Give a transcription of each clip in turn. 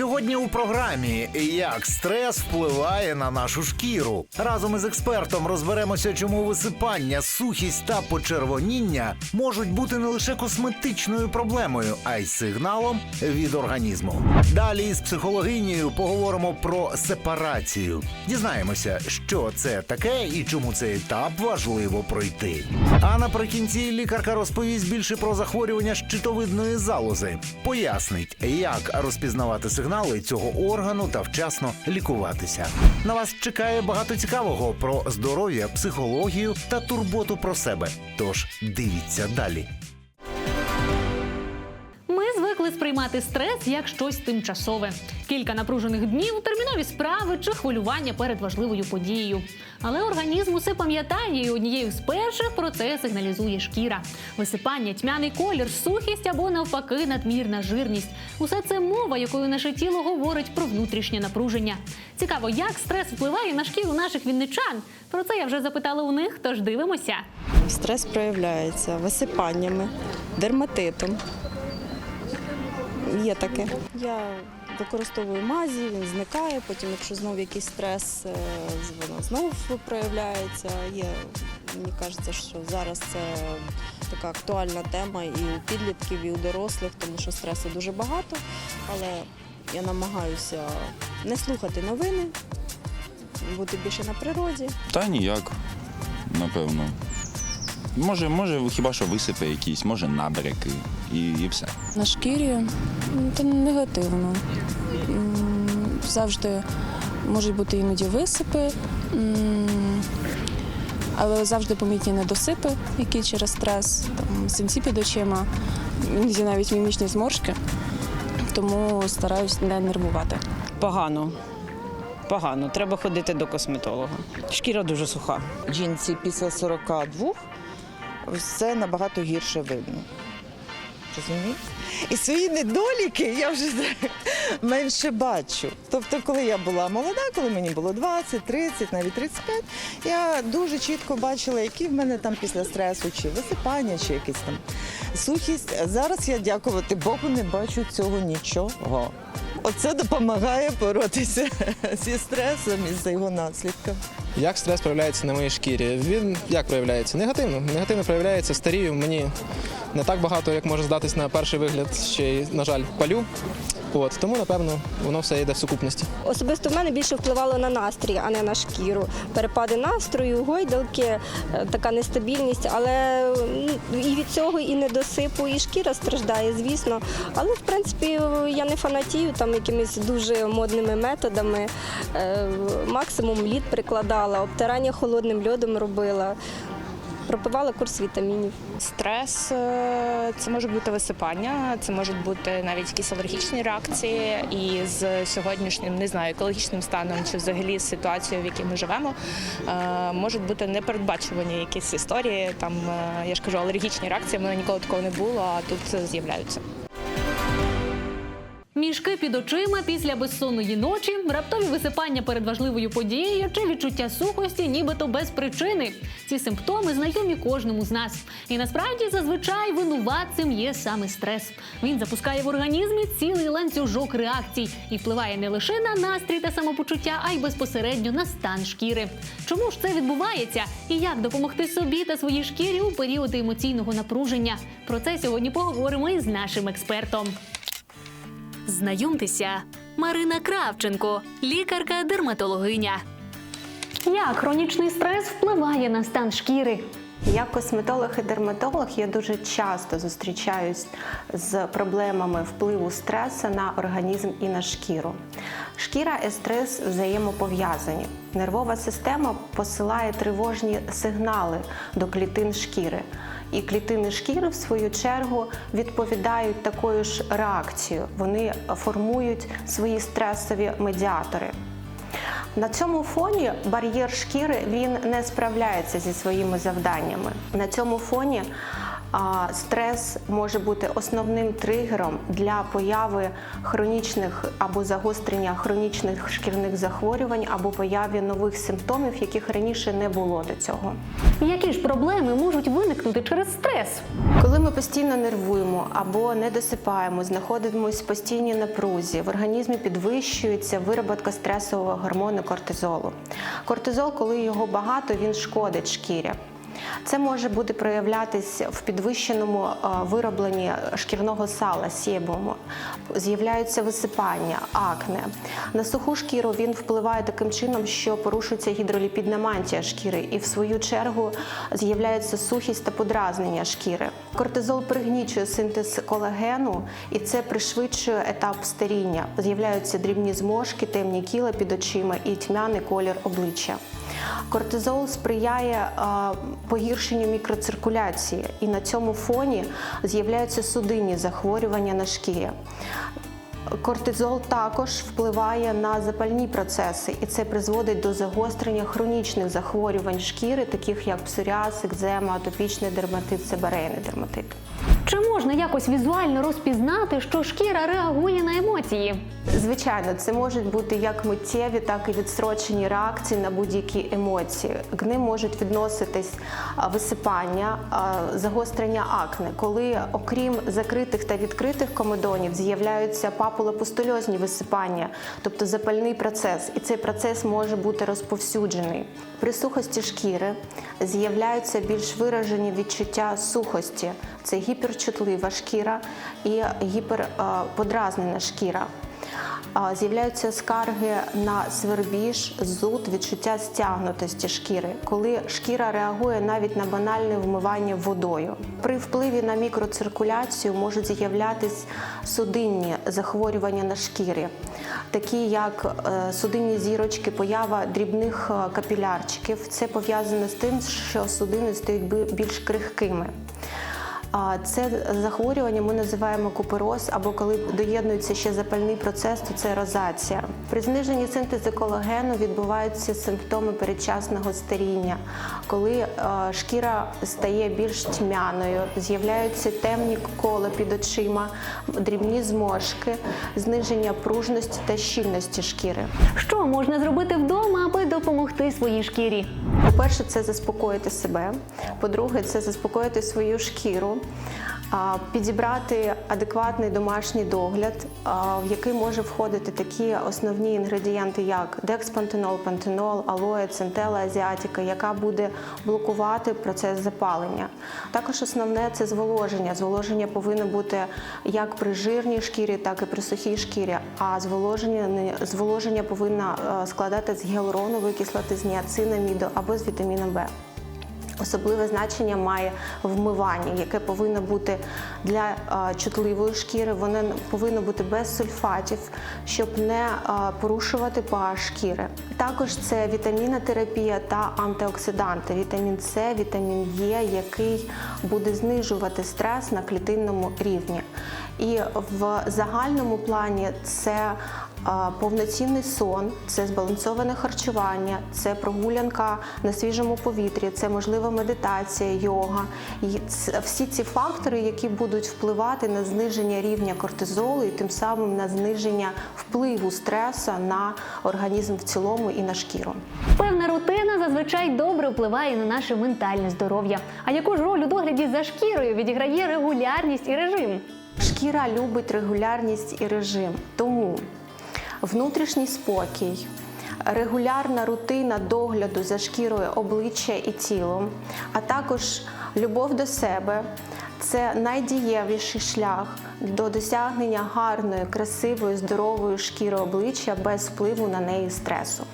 Сьогодні у програмі як стрес впливає на нашу шкіру. Разом із експертом розберемося, чому висипання, сухість та почервоніння можуть бути не лише косметичною проблемою, а й сигналом від організму. Далі із психологинею поговоримо про сепарацію. Дізнаємося, що це таке і чому цей етап важливо пройти. А наприкінці лікарка розповість більше про захворювання щитовидної залози, пояснить, як розпізнавати сигнали цього органу та вчасно лікуватися. На вас чекає багато цікавого про здоров'я, психологію та турботу про себе. Тож дивіться далі. Сприймати стрес як щось тимчасове. Кілька напружених днів, термінові справи чи хвилювання перед важливою подією. Але організм усе пам'ятає, і однією з перших про це сигналізує шкіра. Висипання, тьмяний колір, сухість або навпаки надмірна жирність. Усе це мова, якою наше тіло говорить про внутрішнє напруження. Цікаво, як стрес впливає на шкіру наших вінничан. Про це я вже запитала у них, тож дивимося. Стрес проявляється висипаннями, дерматитом. Є таке. Я використовую мазі, він зникає, потім, якщо знову якийсь стрес, е, воно знову проявляється. Є, мені кажеться, що зараз це така актуальна тема і у підлітків, і у дорослих, тому що стресу дуже багато. Але я намагаюся не слухати новини, бути більше на природі. Та ніяк, напевно. Може, може, хіба що висипи якісь, може набряки і, і все. На шкірі та негативно. Завжди можуть бути іноді висипи, але завжди помітні недосипи, які через стрес, там, синці під очима, іноді навіть мімічні зморшки. Тому стараюсь не нервувати. Погано. Погано. Треба ходити до косметолога. Шкіра дуже суха. жінці після 42 все набагато гірше видно. Розумієте? І свої недоліки я вже менше бачу. Тобто, коли я була молода, коли мені було 20, 30, навіть 35, я дуже чітко бачила, які в мене там після стресу, чи висипання, чи якийсь там сухість. Зараз я, дякувати Богу, не бачу цього нічого. Оце допомагає боротися зі стресом і за його наслідками. Як стрес проявляється на моїй шкірі? Він як проявляється? Негативно. Негативно проявляється старію. Мені не так багато, як може здатись на перший вигляд, ще й, на жаль, палю. От тому, напевно, воно все йде в сукупності. Особисто в мене більше впливало на настрій, а не на шкіру. Перепади настрою, гойдалки, е, така нестабільність, але і від цього і недосипу, і шкіра страждає, звісно. Але в принципі я не фанатію там якимись дуже модними методами. Е, Максимум лід прикладала, обтирання холодним льодом робила, пропивала курс вітамінів. Стрес е, це може бути висипання, це можуть бути навіть якісь алергічні реакції. І з сьогоднішнім не знаю, екологічним станом чи взагалі з ситуацією, в якій ми живемо, е, можуть бути непередбачувані якісь історії. Там е, я ж кажу, алергічні реакції. в мене ніколи такого не було, а тут з'являються. Мішки під очима після безсонної ночі, раптові висипання перед важливою подією чи відчуття сухості, нібито без причини. Ці симптоми знайомі кожному з нас. І насправді зазвичай винуватцем є саме стрес. Він запускає в організмі цілий ланцюжок реакцій і впливає не лише на настрій та самопочуття, а й безпосередньо на стан шкіри. Чому ж це відбувається? І як допомогти собі та своїй шкірі у періоди емоційного напруження? Про це сьогодні поговоримо із нашим експертом. Знайомтеся, Марина Кравченко, лікарка-дерматологиня. Як хронічний стрес впливає на стан шкіри? Як косметолог і дерматолог я дуже часто зустрічаюсь з проблемами впливу стресу на організм і на шкіру. Шкіра і стрес взаємопов'язані. Нервова система посилає тривожні сигнали до клітин шкіри. І клітини шкіри, в свою чергу, відповідають такою ж реакцією. Вони формують свої стресові медіатори. На цьому фоні бар'єр шкіри він не справляється зі своїми завданнями. На цьому фоні стрес може бути основним тригером для появи хронічних або загострення хронічних шкірних захворювань або появі нових симптомів, яких раніше не було до цього. Які ж проблеми можуть виникнути через стрес? Коли ми постійно нервуємо або не досипаємо, знаходимося в постійній напрузі, в організмі підвищується вироботка стресового гормону кортизолу. Кортизол, коли його багато, він шкодить шкірі. Це може бути проявлятися в підвищеному е, виробленні шкірного сала, сєбуму. З'являються висипання, акне. На суху шкіру він впливає таким чином, що порушується гідроліпідна мантія шкіри, і в свою чергу з'являється сухість та подразнення шкіри. Кортизол пригнічує синтез колагену, і це пришвидшує етап старіння. З'являються дрібні зморшки, темні кіла під очима і тьмяний колір обличчя. Кортизол сприяє погіршенню мікроциркуляції, і на цьому фоні з'являються судинні захворювання на шкірі. Кортизол також впливає на запальні процеси, і це призводить до загострення хронічних захворювань шкіри, таких як псоріаз, екзема, атопічний дерматит, себарейний дерматит. Чи можна якось візуально розпізнати, що шкіра реагує на емоції? Звичайно, це можуть бути як миттєві, так і відстрочені реакції на будь-які емоції. К ним можуть відноситись висипання, загострення акне, коли окрім закритих та відкритих комедонів з'являються папулопустульозні висипання, тобто запальний процес, і цей процес може бути розповсюджений. При сухості шкіри з'являються більш виражені відчуття сухості. Це гіперчутлива шкіра і гіперподразнена шкіра. З'являються скарги на свербіж, зуд, відчуття стягнутості шкіри, коли шкіра реагує навіть на банальне вмивання водою. При впливі на мікроциркуляцію можуть з'являтись судинні захворювання на шкірі, такі як е, судинні зірочки, поява дрібних е, капілярчиків. Це пов'язано з тим, що судини стають більш крихкими. А Це захворювання ми називаємо купероз, або коли доєднується ще запальний процес, то це розація. При зниженні синтезу колагену відбуваються симптоми передчасного старіння, коли е, шкіра стає більш тьмяною, з'являються темні кола під очима, дрібні зморшки, зниження пружності та щільності шкіри. Що можна зробити вдома, аби допомогти своїй шкірі? По-перше, це заспокоїти себе. По-друге, це заспокоїти свою шкіру, підібрати адекватний домашній догляд, в який може входити такі основні інгредієнти, як декспантенол, пантенол, алоє, центела, азіатика, яка буде блокувати процес запалення. Також основне це зволоження. Зволоження повинно бути як при жирній шкірі, так і при сухій шкірі. А зволоження зволоження повинно е, складати з гіалуронової кислоти, з ніацинаміду або з вітаміном В. Особливе значення має вмивання, яке повинно бути для е, чутливої шкіри. Воно повинно бути без сульфатів, щоб не е, порушувати pH шкіри. Також це вітамінотерапія та антиоксиданти, вітамін С, вітамін Е, який буде знижувати стрес на клітинному рівні. І в загальному плані це повноцінний сон, це збалансоване харчування, це прогулянка на свіжому повітрі, це можлива медитація, йога. І всі ці фактори, які будуть впливати на зниження рівня кортизолу і тим самим на зниження впливу стресу на організм в цілому і на шкіру. Певна рутина зазвичай добре впливає на наше ментальне здоров'я. А яку ж роль у догляді за шкірою відіграє регулярність і режим? Шкіра любить регулярність і режим. Тому внутрішній спокій, регулярна рутина догляду за шкірою обличчя і тілом, а також любов до себе це найдієвіший шлях до досягнення гарної, красивої, здорової шкіри обличчя без впливу на неї стресу.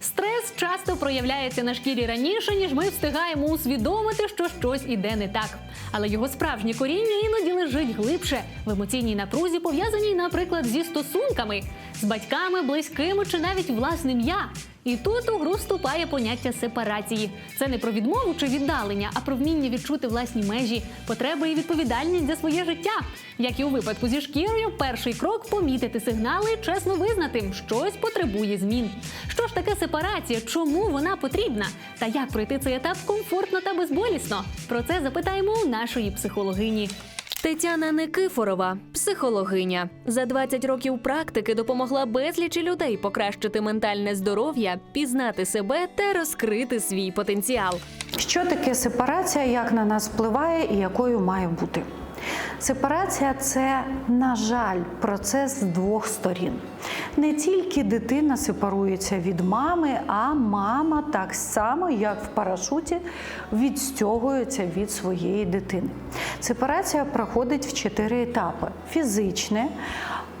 Стрес часто проявляється на шкірі раніше, ніж ми встигаємо усвідомити, що щось іде не так. Але його справжнє коріння іноді лежить глибше. В емоційній напрузі, пов'язаній, наприклад, зі стосунками з батьками, близькими чи навіть власним я. І тут у гру вступає поняття сепарації. Це не про відмову чи віддалення, а про вміння відчути власні межі, потреби і відповідальність за своє життя. Як і у випадку зі шкірою, перший крок помітити сигнали, чесно визнати, щось потребує змін. Що ж таке сепарація? Чому вона потрібна? Та як пройти цей етап комфортно та безболісно? Про це запитаємо у нашої психологині. Тетяна Никифорова, психологиня, за 20 років практики допомогла безлічі людей покращити ментальне здоров'я, пізнати себе та розкрити свій потенціал. Що таке сепарація, як на нас впливає і якою має бути? Сепарація це, на жаль, процес з двох сторін. Не тільки дитина сепарується від мами, а мама так само, як в парашуті, відстягується від своєї дитини. Сепарація проходить в чотири етапи: фізичне,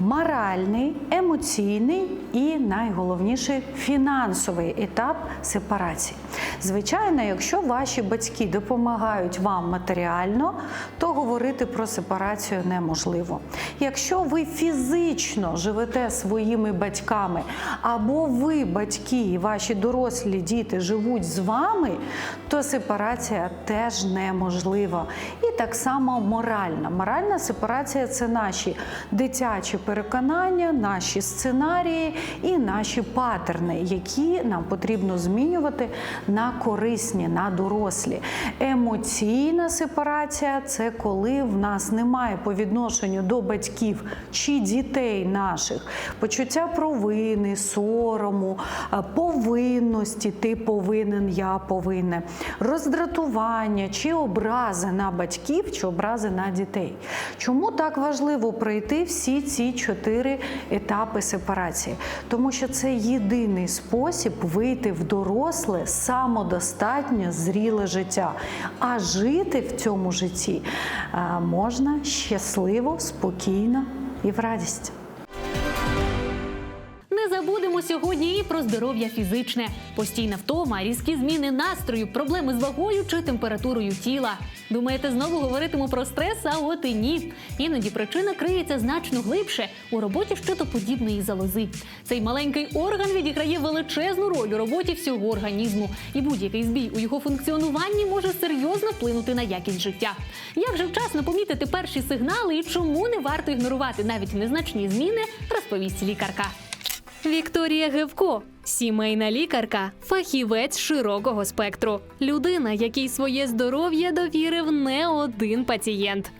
моральний, емоційний і найголовніше фінансовий етап сепарації. Звичайно, якщо ваші батьки допомагають вам матеріально, то говорити про сепарацію неможливо. Якщо ви фізично живете своїми батьками, або ви, батьки, і ваші дорослі діти живуть з вами, то сепарація теж неможлива. І так само моральна. Моральна сепарація це наші дитячі переконання, наші сценарії і наші паттерни, які нам потрібно змінювати на корисні, на дорослі. Емоційна сепарація це коли в нас немає по відношенню до батьків чи дітей наших почуття провини, сорому, повинності, ти повинен, я повинна, роздратування чи образи на батьків, чи образи на дітей. Чому так важливо пройти всі ці чотири етапи сепарації? Тому що це єдиний спосіб вийти в доросле, самодостатнє, зріле життя. А жити в цьому житті можна щасливо, спокійно і в радість. Забудемо сьогодні і про здоров'я фізичне. Постійна втома, різкі зміни настрою, проблеми з вагою чи температурою тіла. Думаєте, знову говоритиму про стрес, а от і ні. Іноді причина криється значно глибше у роботі щитоподібної залози. Цей маленький орган відіграє величезну роль у роботі всього організму, і будь-який збій у його функціонуванні може серйозно вплинути на якість життя. Як же вчасно помітити перші сигнали і чому не варто ігнорувати навіть незначні зміни, розповість лікарка. Вікторія Гевко, сімейна лікарка, фахівець широкого спектру, людина, якій своє здоров'я довірив не один пацієнт.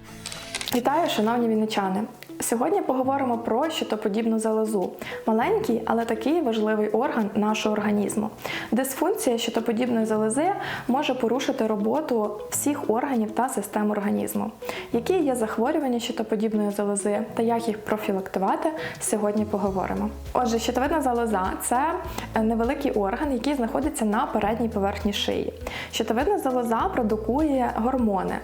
Вітаю, шановні вінничани! Сьогодні поговоримо про щитоподібну залозу. Маленький, але такий важливий орган нашого організму. Дисфункція щитоподібної залози може порушити роботу всіх органів та систем організму. Які є захворювання щитоподібної залози та як їх профілактувати, сьогодні поговоримо. Отже, щитовидна залоза це невеликий орган, який знаходиться на передній поверхні шиї. Щитовидна залоза продукує гормони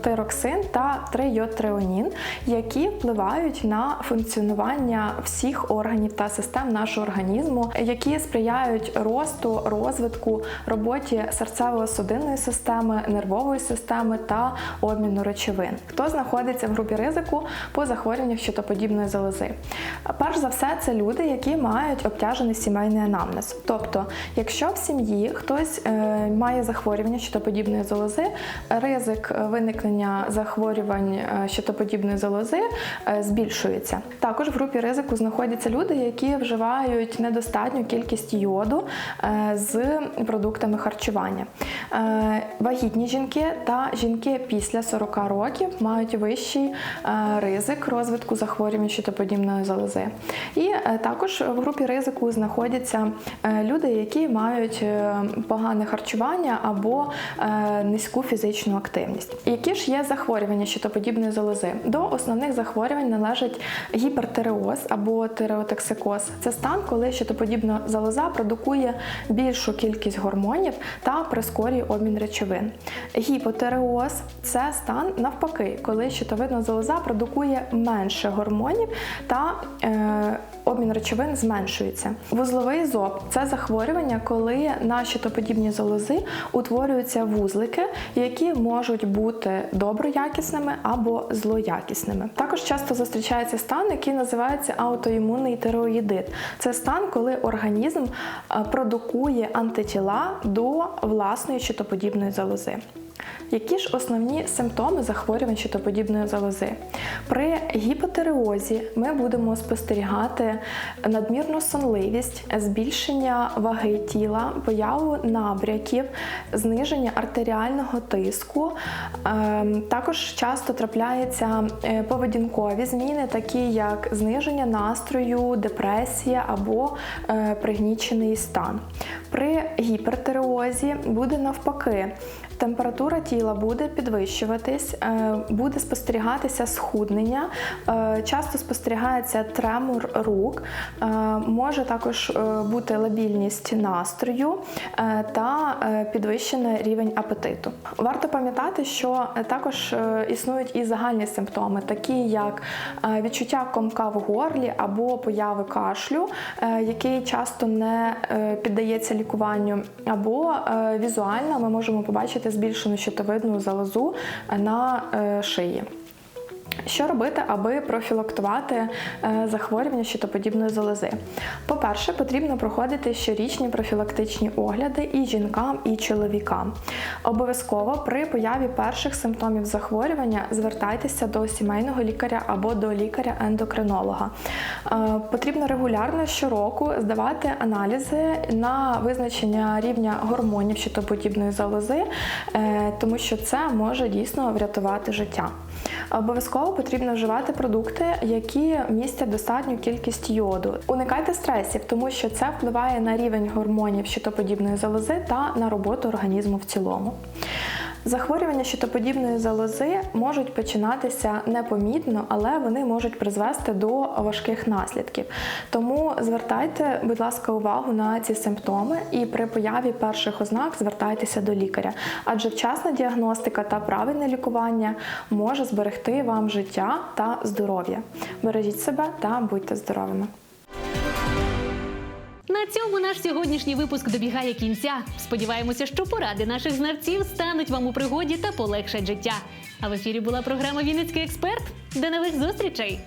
тироксин та трийодтреонін, які впливають на функціонування всіх органів та систем нашого організму, які сприяють росту, розвитку, роботі серцево-судинної системи, нервової системи та обміну речовин. Хто знаходиться в групі ризику по захворюваннях щитоподібної залози? Перш за все, це люди, які мають обтяжений сімейний анамнез. Тобто, якщо в сім'ї хтось е, має захворювання щитоподібної залози, ризик виникнення захворювань е, щитоподібної залози збільшується. Також в групі ризику знаходяться люди, які вживають недостатню кількість йоду е, з продуктами харчування. Е, Вагітні жінки та жінки після 40 років мають вищий е, ризик розвитку захворювань щитоподібної залози. І е, також в групі ризику знаходяться е, люди, які мають е, погане харчування або е, низьку фізичну активність. Які ж є захворювання щитоподібної залози? До основних захворювань належить гіпертиреоз або тиреотоксикоз. Це стан, коли щитоподібна залоза продукує більшу кількість гормонів та прискорює обмін речовин. Гіпотиреоз це стан навпаки, коли щитовидна залоза продукує менше гормонів та е, обмін речовин зменшується. Вузловий зоб це захворювання, коли на щитоподібні залози утворюються вузлики, які можуть бути доброякісними або злоякісними. Також часто часто зустрічається стан, який називається аутоімунний тероїдит. Це стан, коли організм е, продукує антитіла до власної щитоподібної залози. Які ж основні симптоми захворювань щитоподібної залози? При гіпотиреозі ми будемо спостерігати надмірну сонливість, збільшення ваги тіла, появу набряків, зниження артеріального тиску. Ем, Також часто трапляються е, поведінкові зміни, такі як зниження настрою, депресія або е, пригнічений стан. При гіпертиреозі буде навпаки. Температура тіла буде підвищуватись, е, буде спостерігатися схуднення, е, часто спостерігається тремор рук, е, може також бути лабільність настрою та підвищений рівень апетиту. Варто пам'ятати, що також існують і загальні симптоми, такі як відчуття комка в горлі або появи кашлю, який часто не піддається лікуванню, або візуально ми можемо побачити збільшену щитовидну залозу на е, шиї. Що робити, аби профілактувати е, захворювання щитоподібної залози? По-перше, потрібно проходити щорічні профілактичні огляди і жінкам, і чоловікам. Обов'язково при появі перших симптомів захворювання звертайтеся до сімейного лікаря або до лікаря-ендокринолога. Е, Потрібно регулярно щороку здавати аналізи на визначення рівня гормонів щитоподібної залози, е, тому що це може дійсно врятувати життя. Обов'язково потрібно вживати продукти, які містять достатню кількість йоду. Уникайте стресів, тому що це впливає на рівень гормонів щитоподібної залози та на роботу організму в цілому. Захворювання щитоподібної залози можуть починатися непомітно, але вони можуть призвести до важких наслідків. Тому звертайте, будь ласка, увагу на ці симптоми і при появі перших ознак звертайтеся до лікаря, адже вчасна діагностика та правильне лікування може зберегти вам життя та здоров'я. Бережіть себе та будьте здоровими. На цьому наш сьогоднішній випуск добігає кінця. Сподіваємося, що поради наших знавців стануть вам у пригоді та полегшать життя. А в ефірі була програма Вінницький експерт. До нових зустрічей!